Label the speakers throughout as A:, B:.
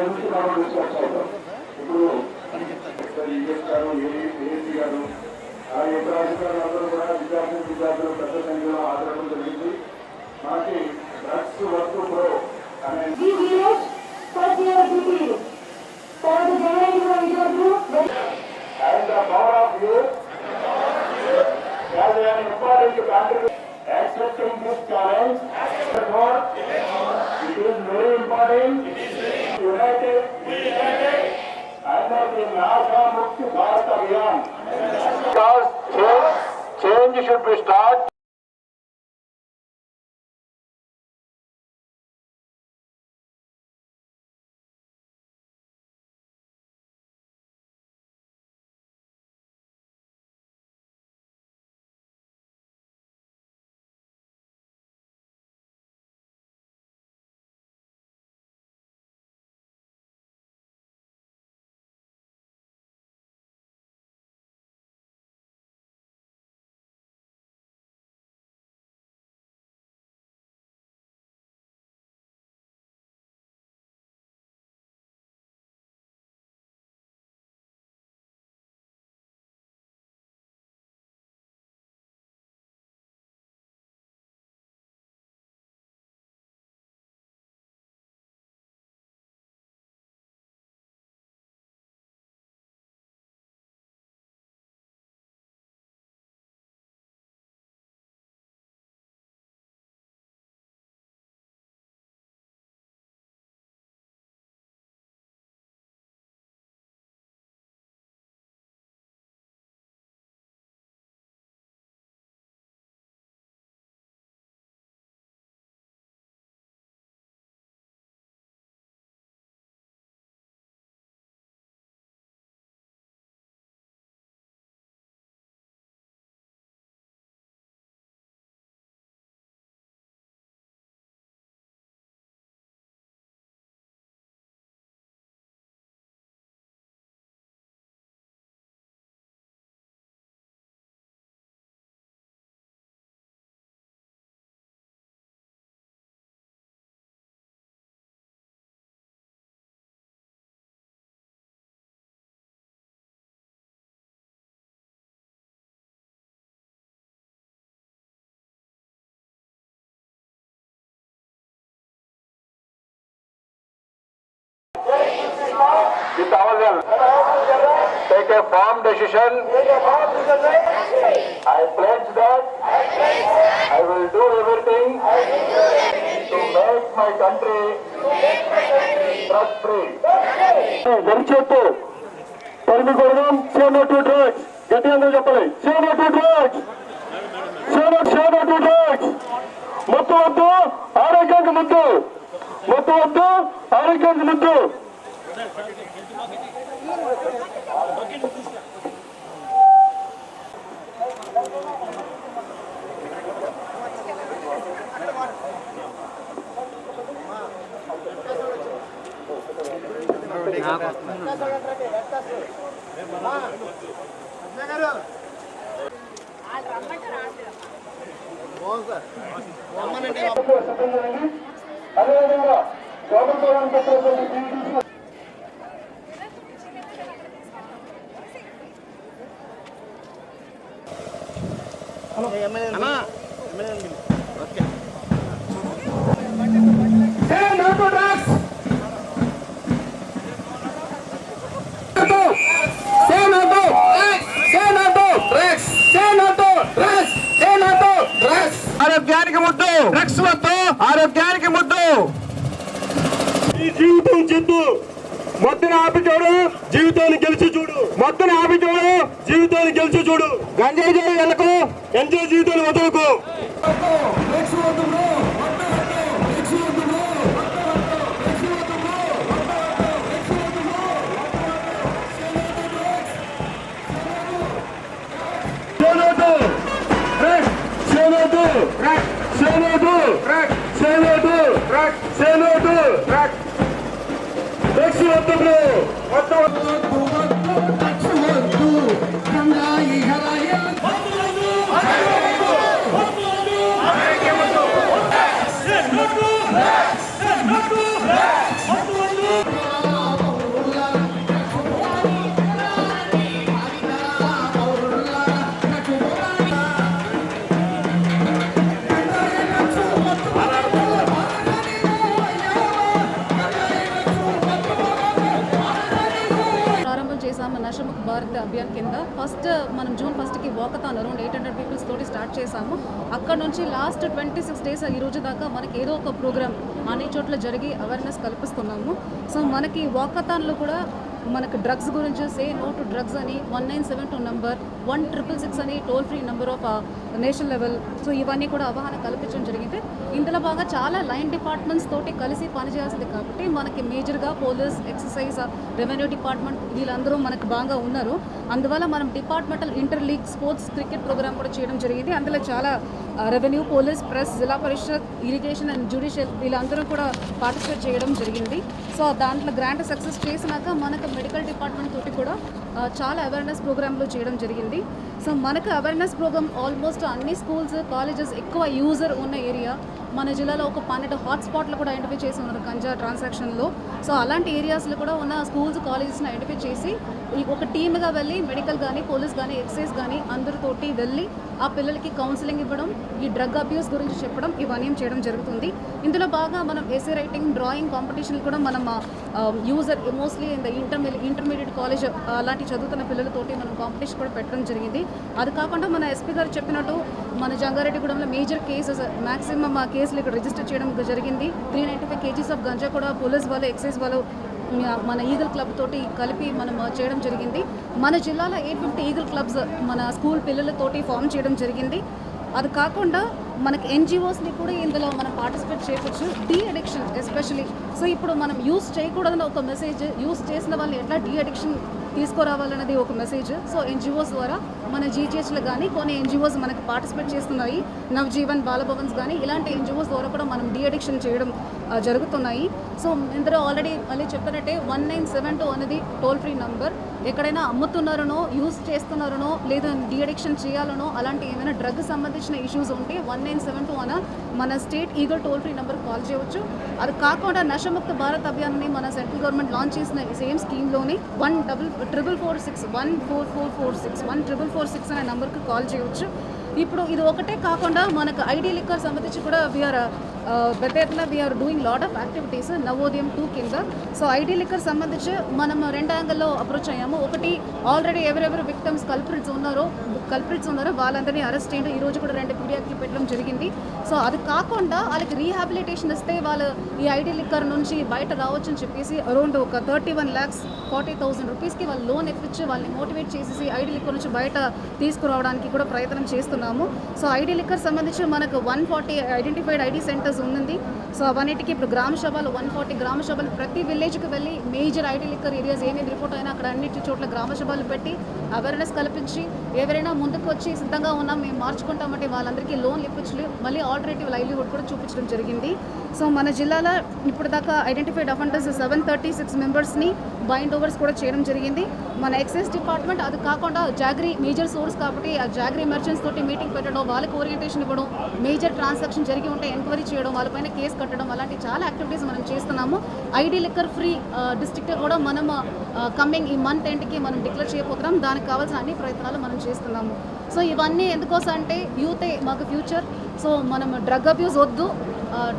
A: నుంచి మనం తీసుకొచ్చాము ఇప్పుడు ఈఎస్ గారు ఏఎస్సీ గారు అలాగే ఇతర అధికారులు అందరూ కూడా విద్యార్థులు విద్యార్థులు పెద్ద సంఖ్యలో హాజరడం జరిగింది మనకి డ్రగ్స్ వర్క్ ప్రో అనే
B: GGS, first year degree. తర్వాత జర్నలిజం విద్యార్థులు
A: and the power of youth has an important contribution. Accepting this challenge, therefore, it is very important. United, under the start. with ourselves. Take a firm decision. I pledge that I will do everything to make my country drug free. దరిచేత్తు తరిమి కొడదాం సేనో to drugs గట్టిగా అందరూ చెప్పాలి say no to drugs say no say no to drugs మొత్తం వద్దు ఆరోగ్యానికి ముద్దు మొత్తం వద్దు ఆరోగ్యానికి ముద్దు అదేవిధంగా ప్రభుత్వానికి వచ్చేటువంటి PDC Say no to drugs. Say no to drugs. Say no to drugs. Say no to drugs. Say no to drugs.
C: ఆరోగ్యానికి ముద్దు. డ్రగ్స్ వద్దు. ఆరోగ్యానికి ముద్దు.
A: ఈ జీవితం చెద్దు. మొత్తం ఆపి చూడు జీవితాన్ని గెలిచి చూడు. మొత్తం ఆపి చూడు జీవితాన్ని గెలిచి చూడు. గంజాయి చేయి వెళ్ళకు. ఎంజాయ్ జీవితాన్ని వదలకు.
D: Say no to Thank you. చేస్తాము. అక్కడ నుంచి లాస్ట్ ట్వంటీ సిక్స్ డేస్ ఈ రోజు దాకా మనకి ఏదో ఒక ప్రోగ్రామ్ అన్ని చోట్ల జరిగి అవేర్నెస్ కల్పిస్తున్నాము. సో మనకి వాకథాన్లో కూడా మనకు డ్రగ్స్ గురించి సే నో టు డ్రగ్స్ అని one nine seven two number one triple six అని toll free number of national level so ఇవన్నీ కూడా అవగాహన కల్పించడం జరిగింది. ఇందులో బాగా చాలా లైన్ డిపార్ట్మెంట్స్ తోటి కలిసి పనిచేయాల్సింది కాబట్టి మనకి మేజర్గా పోలీస్ ఎక్సర్సైజ్ రెవెన్యూ డిపార్ట్మెంట్ వీళ్ళందరూ మనకు బాగా ఉన్నారు. అందువల్ల మనం departmental inter league sports cricket programme కూడా చేయడం జరిగింది. అందులో చాలా రెవెన్యూ పోలీస్ ప్రెస్ జిల్లా పరిషత్ ఇరిగేషన్ అండ్ జ్యుడిషియల్ వీళ్ళందరూ కూడా పార్టిసిపేట్ చేయడం జరిగింది. సో దాంట్లో గ్రాంట్ సక్సెస్ చేసినాక మనకు మెడికల్ డిపార్ట్మెంట్ తోటి కూడా చాలా అవేర్నెస్ ప్రోగ్రాంలు చేయడం జరిగింది. సో మనకు అవేర్నెస్ ప్రోగ్రామ్ ఆల్మోస్ట్ అన్ని స్కూల్స్ కాలేజెస్ ఎక్కువ యూజర్ ఉన్న ఏరియా మన జిల్లాలో ఒక పన్నెండు హాట్స్పాట్లు కూడా ఐడెంటిఫై చేసి ఉన్నారు గంజా ట్రాన్సాక్షన్లో. సో అలాంటి ఏరియాస్లో కూడా ఉన్న స్కూల్స్ కాలేజెస్ని ఐడెంటిఫై చేసి ఒక టీమ్గా వెళ్ళి మెడికల్ కానీ పోలీస్ కానీ ఎక్సైజ్ కానీ అందరితోటి వెళ్ళి ఆ పిల్లలకి కౌన్సిలింగ్ ఇవ్వడం ఈ డ్రగ్ అబ్యూస్ గురించి చెప్పడం ఇవన్నీ చేయడం జరుగుతుంది. ఇందులో బాగా మనం ఎస్ఏ రైటింగ్ డ్రాయింగ్ కాంపిటీషన్ కూడా మనం user mostly in the inter intermediate college అలాంటి చదువుతున్న పిల్లలతోటి మనం కాంపిటీషన్ కూడా పెట్టడం జరిగింది. అది కాకుండా మన ఎస్పీ గారు చెప్పినట్టు మన జంగారెడ్డిగూడెంలో మేజర్ కేసెస్ మ్యాక్సిమం ఆ కేసులు ఇక్కడ రిజిస్టర్ చేయడం జరిగింది. Three ninety five KGs of ganja కూడా పోలీస్ వాళ్ళు ఎక్సైజ్ వాళ్ళు మన ఈగల్ క్లబ్ తోటి కలిపి మనం చేయడం జరిగింది. మన జిల్లాలో ఎయిట్ ఫిఫ్టీ ఈగల్ క్లబ్స్ మన స్కూల్ పిల్లలతోటి ఫామ్ చేయడం జరిగింది. అది కాకుండా మనకి ఎన్జిఓస్ని కూడా ఇందులో మనం పార్టిసిపేట్ చేయవచ్చు. డీ అడిక్షన్ ఎస్పెషలీ సో ఇప్పుడు మనం యూస్ చేయకూడదని ఒక మెసేజ్ యూస్ చేసిన వాళ్ళని ఎట్లా డీ అడిక్షన్ తీసుకురావాలన్నది ఒక మెసేజ్ సో ఎన్జిఓస్ ద్వారా మన జీజీహెచ్లో కానీ కొన్ని ఎన్జిఓస్ మనకు పార్టిసిపేట్ చేస్తున్నాయి. నవజీవన్ బాలభవన్స్ కానీ ఇలాంటి ఎన్జిఓస్ ద్వారా కూడా మనం డీ అడిక్షన్ చేయడం జరుగుతున్నాయి. సో ఇందులో ఆల్రెడీ మళ్ళీ చెప్తున్నట్టే వన్ నైన్ సెవెన్ టూ అనేది టోల్ ఫ్రీ నంబర్. ఎక్కడైనా అమ్ముతున్నారనో యూజ్ చేస్తున్నారనో లేదా డిఅడిక్షన్ చేయాలనో అలాంటి ఏమైనా డ్రగ్ సంబంధించిన ఇష్యూస్ ఉంటే వన్ నైన్ సెవెన్ టూ అన మన state eagle toll free number call చేయవచ్చు. అది కాకుండా నషముక్త భారత్ అభియాన్ని మన సెంట్రల్ గవర్నమెంట్ లాంచ్ చేసిన same స్కీమ్లోని one double triple four six one four four four six one triple four six అనే నెంబర్కి కాల్ చేయవచ్చు. ఇప్పుడు ఇది ఒకటే కాకుండా మనకు ఐడి లిక్కర్ సంబంధించి కూడా వీఆర్ పెద్ద we're doing lot of activities Navodayam two కింద. సో ఐడి లిక్కర్ సంబంధించి మనం రెండు యాంగిల్లో అప్రోచ్ అయ్యాము. ఒకటి ఆల్రెడీ ఎవరెవరు విక్టమ్స్ కల్ప్రిట్స్ ఉన్నారో కల్ప్రిట్స్ ఉన్నారో వాళ్ళందరినీ అరెస్ట్ చేయడం. ఈరోజు కూడా రెండు పీడియాక్లు పెట్టడం జరిగింది. సో అది కాకుండా వాళ్ళకి రీహాబిలిటేషన్ ఇస్తే వాళ్ళు ఈ ఐడి లిక్కర్ నుంచి బయట రావచ్చు అని చెప్పేసి అరౌండ్ ఒక thirty one lakhs forty thousand రూపీస్కి వాళ్ళు లోన్ ఇప్పించి వాళ్ళని మోటివేట్ చేసేసి ఐడి లిక్కర్ నుంచి బయట తీసుకురావడానికి కూడా ప్రయత్నం చేస్తున్నాము. సో ఐడి లిక్కర్ సంబంధించి మనకు one forty identified ID centres ఉంది సో అవన్నిటికీ ఇప్పుడు గ్రామ సభలు వన్ ఫార్టీ గ్రామ సభలు ప్రతి విలేజ్కి వెళ్ళి మేజర్ ఐటీ లిక్కర్ ఏరియాస్ ఏమేమి రిపోర్ట్ అయినా అక్కడ అన్నిటి చోట్ల గ్రామ సభలు పెట్టి అవేర్నెస్ కల్పించి ఎవరైనా ముందుకు వచ్చి సిద్ధంగా ఉన్నాం మేము మార్చుకుంటామంటే వాళ్ళందరికీ లోన్లు ఇప్పించి మళ్ళీ ఆల్టర్నేటివ్ లైవ్లీహుడ్ కూడా చూపించడం జరిగింది. సో మన జిల్లాలో ఇప్పుడు దాకా identified offenders seven thirty six మెంబర్స్ని బైండ్ ఓవర్స్ కూడా చేయడం జరిగింది. మన ఎక్సైజ్ డిపార్ట్మెంట్ అది కాకుండా జాగ్రీ మేజర్ సోర్స్ కాబట్టి ఆ జాగ్రీ మర్చెంట్స్ తోటి మీటింగ్ పెట్టడం వాళ్ళకి ఓరియంటేషన్ ఇవ్వడం మేజర్ ట్రాన్సాక్షన్ జరిగి ఉంటే ఎంక్వైరీ చేయడం వాళ్ళపైన కేసు కట్టడం అలాంటి చాలా యాక్టివిటీస్ మనం చేస్తున్నాము. ఐడి లిక్కర్ ఫ్రీ డిస్ట్రిక్ట్ కూడా మనం కమింగ్ ఈ మంత్ ఎండ్కి మనం డిక్లేర్ చేయబోతున్నాం. దానికి కావాల్సిన అన్ని ప్రయత్నాలు మనం చేస్తున్నాము. సో ఇవన్నీ ఎందుకోసం అంటే యూతే మాకు ఫ్యూచర్. సో మనం డ్రగ్ అబ్యూస్ వద్దు.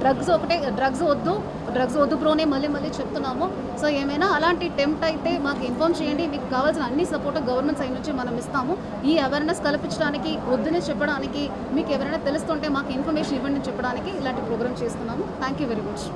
D: డ్రగ్స్ ఒకటే డ్రగ్స్ వద్దు. డ్రగ్స్ వద్దు బ్రోనే మళ్ళీ మళ్ళీ చెప్తున్నాము. సో ఏమైనా అలాంటి టెంప్ట్ అయితే మాకు ఇన్ఫామ్ చేయండి. మీకు కావాల్సిన అన్ని సపోర్ట్ గవర్నమెంట్ సైడ్ నుంచి మనం ఇస్తాము. ఈ అవేర్నెస్ కల్పించడానికి వద్దునే చెప్పడానికి మీకు ఎవరైనా తెలుస్తుంటే మాకు ఇన్ఫర్మేషన్ ఇవ్వండి చెప్పడానికి ఇలాంటి ప్రోగ్రామ్ చేస్తున్నాము. Thank you very much